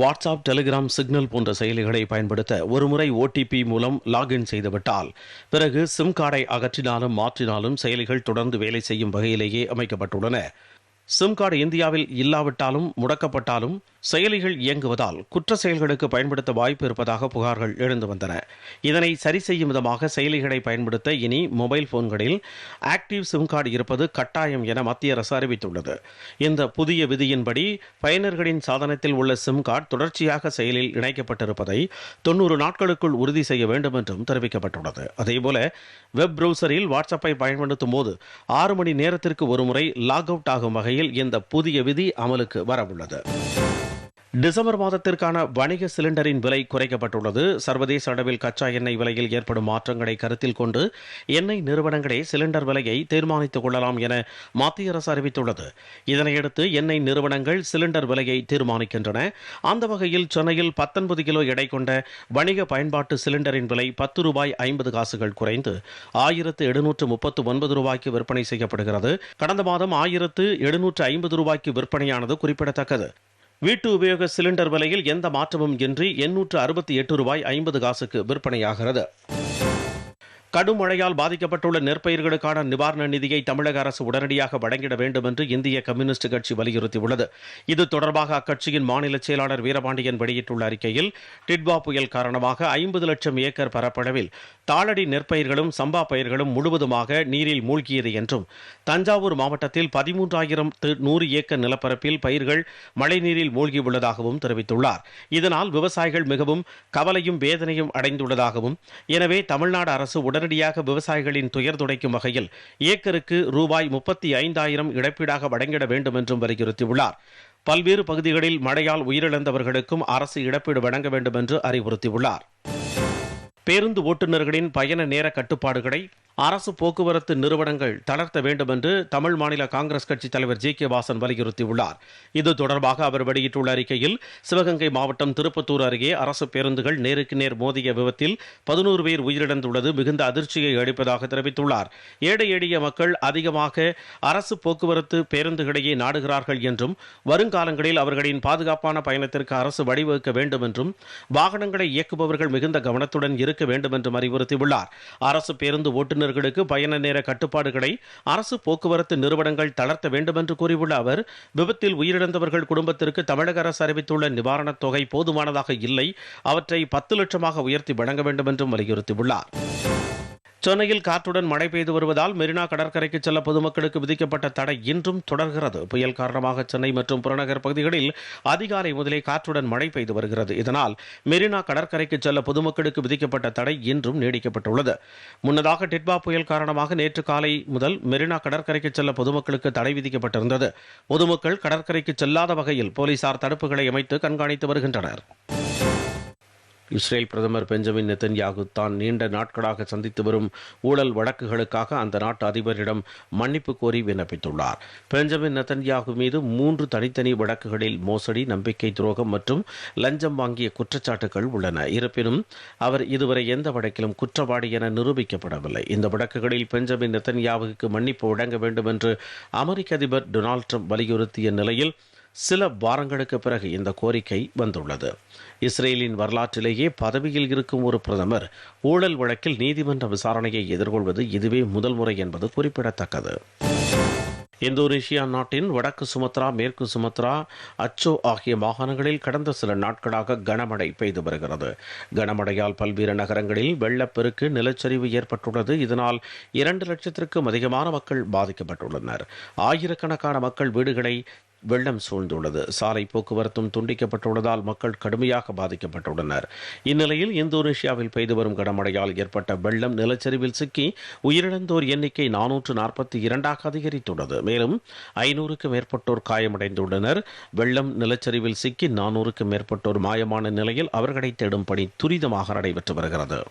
WhatsApp Telegram signal போன்ற செயலிகளை பயன்படுத்த ஒருமுறை ஓடிபி மூலம் லாகின் செய்துவிட்டால் பிறகு சிம் கார்டை அகற்றினாலும் மாற்றினாலும் செயலிகள் தொடர்ந்து வேலை செய்யும் வகையிலேயே அமைக்கப்பட்டுள்ளன. சிம் கார்டு இந்தியாவில் இல்லாவிட்டாலும் முடக்கப்பட்டாலும் செயலிகள் இயங்குவதால் குற்ற செயல்களுக்கு பயன்படுத்த வாய்ப்பு இருப்பதாக புகார்கள் எழுந்து வந்தன. இதனை சரி செய்யும் விதமாக செயலிகளை பயன்படுத்த இனி மொபைல் போன்களில் ஆக்டிவ் சிம் கார்டு இருப்பது கட்டாயம் என மத்திய அரசு அறிவித்துள்ளது. இந்த புதிய விதியின்படி பயனர்களின் சாதனத்தில் உள்ள சிம் கார்டு தொடர்ச்சியாக செயலில் இணைக்கப்பட்டிருப்பதை தொண்ணூறு நாட்களுக்குள் உறுதி செய்ய வேண்டும் என்றும் தெரிவிக்கப்பட்டுள்ளது. அதேபோல வெப் ப்ரௌசரில் வாட்ஸ்அப்பை பயன்படுத்தும் போது ஆறு மணி நேரத்திற்கு ஒருமுறை லாக் அவுட் ஆகும் வகையில் இந்த புதிய விதி அமலுக்கு வரவுள்ளது. டிசம்பர் மாதத்திற்கான வணிக சிலிண்டரின் விலை குறைக்கப்பட்டுள்ளது. சர்வதேச அளவில் கச்சா எண்ணெய் விலையில் ஏற்படும் மாற்றங்களை கருத்தில் கொண்டு எண்ணெய் நிறுவனங்களே சிலிண்டர் விலையை தீர்மானித்துக் கொள்ளலாம் என மத்திய அரசு அறிவித்துள்ளது. இதனையடுத்து எண்ணெய் நிறுவனங்கள் சிலிண்டர் விலையை தீர்மானிக்கின்றன. அந்த வகையில் சென்னையில் பத்தொன்பது கிலோ எடை கொண்ட வணிக பயன்பாட்டு சிலிண்டரின் விலை பத்து ரூபாய் ஐம்பது காசுகள் குறைந்து ஆயிரத்து எழுநூற்று முப்பத்து ஒன்பது ரூபாய்க்கு விற்பனை செய்யப்படுகிறது. கடந்த மாதம் ஆயிரத்து எழுநூற்று ஐம்பது ரூபாய்க்கு விற்பனையானது குறிப்பிடத்தக்கது. வீட்டு உபயோக சிலிண்டர் விலையில் எந்த மாற்றமும் இன்றி எண்ணூற்று அறுபத்தி எட்டு ரூபாய் ஐம்பது காசுக்கு விற்பனையாகிறது. கடும் மழையால் பாதிக்கப்பட்டுள்ள நெற்பயிர்களுக்கான நிவாரண நிதியை தமிழக அரசு உடனடியாக வழங்கிட வேண்டும் என்று இந்திய கம்யூனிஸ்ட் கட்சி வலியுறுத்தியுள்ளது. இது தொடர்பாக அக்கட்சியின் மாநில செயலாளர் வீரபாண்டியன் வெளியிட்டுள்ள அறிக்கையில் டிட்வா புயல் காரணமாக ஐம்பது லட்சம் ஏக்கர் பரப்பளவில் தாளடி நெற்பயிர்களும் சம்பா பயிர்களும் முழுவதுமாக நீரில் மூழ்கியது என்றும் தஞ்சாவூர் மாவட்டத்தில் பதிமூன்றாயிரம் நூறு ஏக்கர் நிலப்பரப்பில் பயிர்கள் மழைநீரில் மூழ்கியுள்ளதாகவும் தெரிவித்துள்ளார். இதனால் விவசாயிகள் மிகவும் கவலையும் வேதனையும் அடைந்துள்ளதாகவும் எனவே தமிழ்நாடு அரசு உடன் உடனடியாக விவசாயிகளின் துயர் துடைக்கும் வகையில் ஏக்கருக்கு ரூபாய் முப்பத்தி ஐந்தாயிரம் இழப்பீடாக வழங்கிட வேண்டும் என்றும் வலியுறுத்தியுள்ளார். பல்வேறு பகுதிகளில் மழையால் உயிரிழந்தவர்களுக்கும் அரசு இழப்பீடு வழங்க வேண்டும் என்று அறிவுறுத்தியுள்ளார். பேருந்து ஓட்டுநர்களின் பயண நேர கட்டுப்பாடுகளை அரசு போக்குவரத்து நிறுவனங்கள் தளர்த்த வேண்டும் என்று தமிழ் மாநில காங்கிரஸ் கட்சி தலைவர் ஜி கே வாசன் வலியுறுத்தியுள்ளார். இது தொடர்பாக அவர் வெளியிட்டுள்ள அறிக்கையில் சிவகங்கை மாவட்டம் திருப்பத்தூர் அருகே அரசு பேருந்துகள் நேருக்கு நேர் மோதிய விபத்தில் பதினோரு பேர் உயிரிழந்துள்ளது மிகுந்த அதிர்ச்சியை அளிப்பதாக தெரிவித்துள்ளார். ஏழை எளிய மக்கள் அதிகமாக அரசு போக்குவரத்து பேருந்துகளையே நாடுகிறார்கள் என்றும் வருங்காலங்களில் அவர்களின் பாதுகாப்பான பயணத்திற்கு அரசு வழிவகுக்க வேண்டும் என்றும் வாகனங்களை இயக்குபவர்கள் மிகுந்த கவனத்துடன் இருக்க வேண்டும் என்றும் அறிவுறுத்தியுள்ளார். அரசு பேருந்து ஓட்டுநர் பயணிப்பவர்களுக்கு பயண நேர கட்டுப்பாடுகளை அரசு போக்குவரத்து நிறுவனங்கள் தளர்த்த வேண்டும் என்று கூறியுள்ள அவர் விபத்தில் உயிரிழந்தவர்கள் குடும்பத்திற்கு தமிழக அரசு அறிவித்துள்ள நிவாரணத் தொகை போதுமானதாக இல்லை அவற்றை பத்து லட்சமாக உயர்த்தி வழங்க வேண்டும் என்றும் வலியுறுத்தியுள்ளார். சென்னையில் காற்றுடன் மழை பெய்து வருவதால் மெரினா கடற்கரைக்கு செல்ல பொதுமக்களுக்கு விதிக்கப்பட்ட தடை இன்றும் தொடர்கிறது. புயல் காரணமாக சென்னை மற்றும் புறநகர் பகுதிகளில் அதிகாலை முதலே காற்றுடன் மழை பெய்து வருகிறது. இதனால் மெரினா கடற்கரைக்கு செல்ல பொதுமக்களுக்கு விதிக்கப்பட்ட தடை இன்றும் நீடிக்கப்பட்டுள்ளது. முன்னதாக டிட்பா புயல் காரணமாக நேற்று காலை முதல் மெரினா கடற்கரைக்கு செல்ல பொதுமக்களுக்கு தடை விதிக்கப்பட்டிருந்தது. பொதுமக்கள் கடற்கரைக்கு செல்லாத வகையில் போலீசார் தடுப்புகளை அமைத்து கண்காணித்து வருகின்றனர். இஸ்ரேல் பிரதமர் பெஞ்சமின் நெத்தன்யாகு தான் நீண்ட நாட்களாக சந்தித்து வரும் ஊழல் வழக்குகளுக்காக அந்த நாட்டு அதிபரிடம் மன்னிப்பு கோரி விண்ணப்பித்துள்ளார். பெஞ்சமின் நெத்தன்யாகு மீது மூன்று தனித்தனி வழக்குகளில் மோசடி நம்பிக்கை துரோகம் மற்றும் லஞ்சம் வாங்கிய குற்றச்சாட்டுகள் உள்ளன. இருப்பினும் அவர் இதுவரை எந்த வழக்கிலும் குற்றவாளி என நிரூபிக்கப்படவில்லை. இந்த வழக்குகளில் பெஞ்சமின் நெத்தன்யாவுக்கு மன்னிப்பு வழங்க வேண்டும் என்று அமெரிக்க அதிபர் டொனால்ட் ட்ரம்ப் வலியுறுத்திய நிலையில் சில வாரங்களுக்கு பிறகு இந்த கோரிக்கை வந்துள்ளது. இஸ்ரேலின் வரலாற்றிலேயே பதவியில் இருக்கும் ஒரு பிரதமர் ஊழல் வழக்கில் நீதிமன்ற விசாரணையை எதிர்கொள்வது இதுவே முதல் முறை என்பது குறிப்பிடத்தக்கது. இந்தோனேஷியா நாட்டின் வடக்கு சுமத்ரா மேற்கு சுமத்ரா அச்சோ ஆகிய மாகாணங்களில் கடந்த சில நாட்களாக கனமழை பெய்து வருகிறது. கனமழையால் பல்வேறு நகரங்களில் வெள்ளப்பெருக்கு நிலச்சரிவு ஏற்பட்டுள்ளது. இதனால் இரண்டு லட்சத்திற்கும் அதிகமான மக்கள் பாதிக்கப்பட்டுள்ளனர். ஆயிரக்கணக்கான மக்கள் வீடுகளை வெள்ளம் சூழ்ந்துள்ளது. சாலை போக்குவரத்தும் துண்டிக்கப்பட்டுள்ளதால் மக்கள் கடுமையாக பாதிக்கப்பட்டுள்ளனர். இந்நிலையில் இந்தோனேஷியாவில் பெய்து வரும் கனமழையால் ஏற்பட்ட வெள்ளம் நிலச்சரிவில் சிக்கி உயிரிழந்தோர் எண்ணிக்கை நானூற்று நாற்பத்தி இரண்டாக அதிகரித்துள்ளது. மேலும் ஐநூறுக்கும் மேற்பட்டோர் காயமடைந்துள்ளனர். வெள்ளம் நிலச்சரிவில் சிக்கி நானூறுக்கும் மேற்பட்டோர் மாயமான நிலையில் அவர்களை தேடும் பணி துரிதமாக நடைபெற்று வருகிறது.